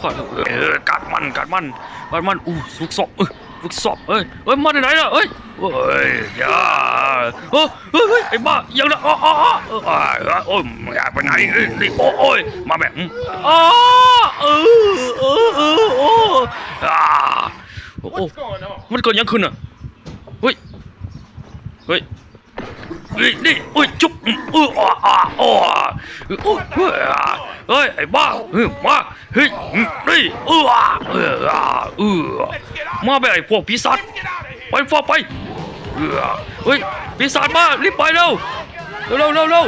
ขอเออกัดมันกัดมันกัดมันอู้สุกศพเออสุกศพเอ้ยเอ้ยมาที่ไหนล่ะเอ้ยเอ้ยอย่าเฮ้ยเฮ้ยไอ้บ้ายังนะอ๋ออ๋ออ๋อเออเออโอ้ยม่อยากไปไหนเอ้ยนี่โอ้ยมาแบบอ๋อเออเออเออโอ้อ่าโอ้โอ้ What's going on? มันเกิดยังขึ้นอะเฮ้ยเฮ้ย เฮ้ยนี่อุ้ยจุ๊บอืมเอออ่าอ่าอ่าเฮ้ยเฮ้ยเฮ้ยไอ้บ้าเฮ้ยมาเฮ้ยนี่เออเออเออมาไปไอ้พวกปีศาจไปฟ้าไปเออเฮ้ยปีศาจมารีบไปเร็วเร็วเร็วเร็ว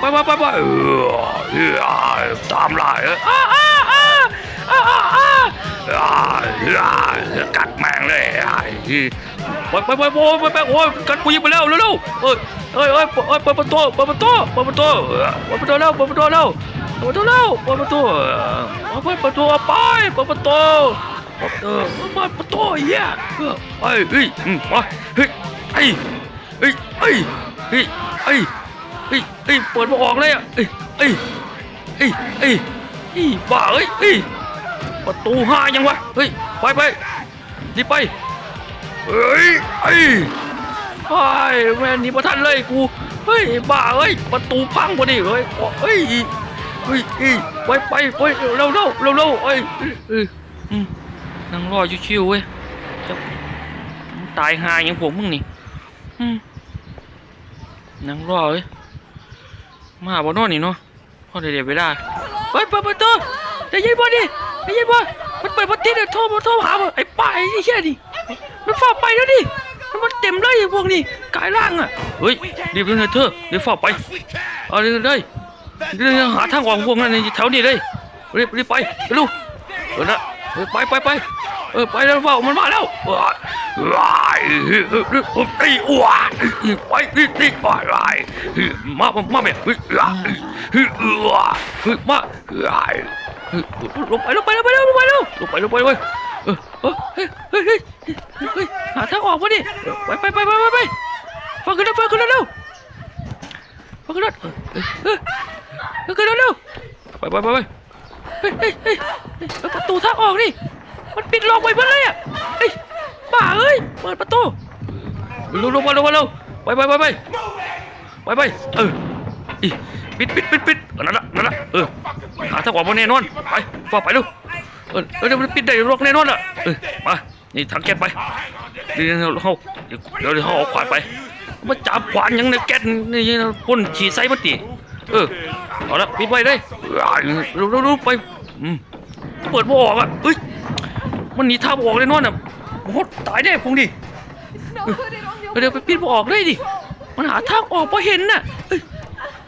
ไปไปไปไปเออเออตามไล่เอออ่าอ่าอ่าอ่าอ่าอ่าอ่า กัดแมงเลยไปไปไปไปไปไปโอ้ยกัดกูยิงไปแล้วเร็วเร็วเอ้ยเอ้ยเอ้ยเอ้ยเปิดประตูเปิดประตูเปิดประตูเปิดประตูเร็วเปิดประตูเร็วเปิดประตูเร็วเปิดประตูเปิดประตูไปเปิดประตูเปิดเปิดประตูเหี้ยเฮ้ยเฮ้ยมาเฮ้ยไอ้เฮ้ยไอ้เฮ้ยเฮ้ยเฮ้ยเปิดมาออกเลยอะเอ้ยเอ้ยเอ้ยเอ้ยเอ้ยบ้าเอ้ยเอ้ย ประตูห้ายังวะ เฮ้ย ไปไปรีบไป เฮ้ยไอ้ไอ้แม่นี่ประทันเลยกู เฮ้ย บ้าเอ้ย ประตูพังพอดีเฮ้ยเฮ้ยเฮ้ยเฮ้ยไปไปไปเร็วเร็วเร็วเร็วเอ้ยเอ้ยเอ้ยอืมนั่งรอชิวๆเว้ยจะตายหาอย่างพวกมึงนี่นั่งรอเว้ยมาบ่นอนนี่เนาะพอเดี๋ยวเวลาเฮ้ยเปิดประตูได้ยินบ่ดิ ได้ยินบ่มันเปิดประตูเนี่ยโทรมาโทรหาบ่ไอ้ป้าไอ้เหี้ยดิมันฝ่าไปแล้วดิมันเต็มเลยไอ้พวกนี้กายร่างอะเฮ้ยรีบเลยนะเธอเดี๋ยวฝ่าไปเอาเลยเลยเดี๋ยวหาทางออกพวกนั้นในแถวนี้เลยรีบรีบไปไปลูกเออนะไปไปไปเออไปแล้วเฝ่ามันมาแล้วว้ายว้ายเฮ้ว้ายไปรีบรีบไปไปมามามาแบบเฮ้ยเฮ้ยเฮ้ยเฮ้ยมา ลงไปลงไปลงไปลงไปลงไปลงไปเว้ยเออเออเฮ้ยเฮ้ยเฮ้ยเฮ้ยหาทางออกมาดิไปไปไปไปไปไปฟังกันแล้วฟังกันแล้วเร็วฟังกันแล้วเออเออเออกันแล้วเร็วไปไปไปไปเฮ้ยเฮ้ยเฮ้ยเปิดประตูทางออกดิมันปิดล็อกไว้หมดเลยอะเฮ้ยบ้าเอ้ยเปิดประตูลงลงมาลงมาเร็วไปไปไปไปไปไปเอออีปิดปิดปิดปิด นั่นละนั่นละเออหาทางออกมาแน่นอนไปฟ้าไปลูกเออเดี๋ยวมันปิดได้ล็อกแน่นอนอะเออมานี่ทางแก๊สไปเดี๋ยวเราเดี๋ยวเดี๋ยวเราเอาขวานไปมาจับขวานยังในแก๊สนี่พ่นฉีดใส่มันตีเออเอาละปิดไว้เลยเร็วเร็วเร็วไปอืมเปิดบ่ออกอะเฮ้ยมันหนีทาออกแน่นอนอะโหตายแน่พวกนี้ No, put it on your เดี๋ยวไปปิดบ่ออกเลยดิมันหาทางออกพอเห็นน่ะเอ้ย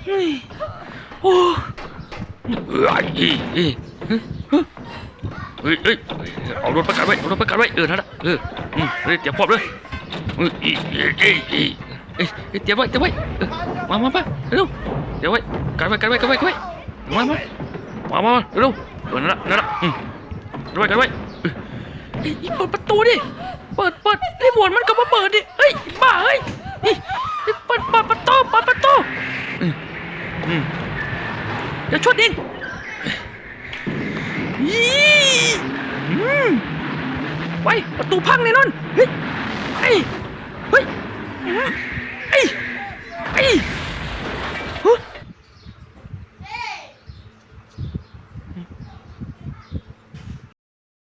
เฮ้ย โอ้เอ้ยเออเฮ้ยเฮ้ยเอารถประกันไว้เอารถประกันไว้เออนั่นแหละเออเฮ้ยเตรียมพร้อมเลยเอ้ยเอ้ยเอ้ยเอ้ยเอ้ยเออเตรียมไว้เตรียมไว้มามามาเร็วเดี๋ยวไว้กันไว้กันไว้กันไว้กันไว้มามามามาเร็วเออนั่นแหละนั่นแหละอืมกันไว้กันไว้เออเอ้ยเปิดประตูดิเปิดเปิดรีโมทมันก็มาเปิดดิเฮ้ยบ้าเฮ้ยเปิดเปิดประตูเปิดประตูอืมอืม เดี๋ยวชดเองยี่ไปประตูพังแน่นอน เฮ้ย เฮ้ย เฮ้ย เฮ้ย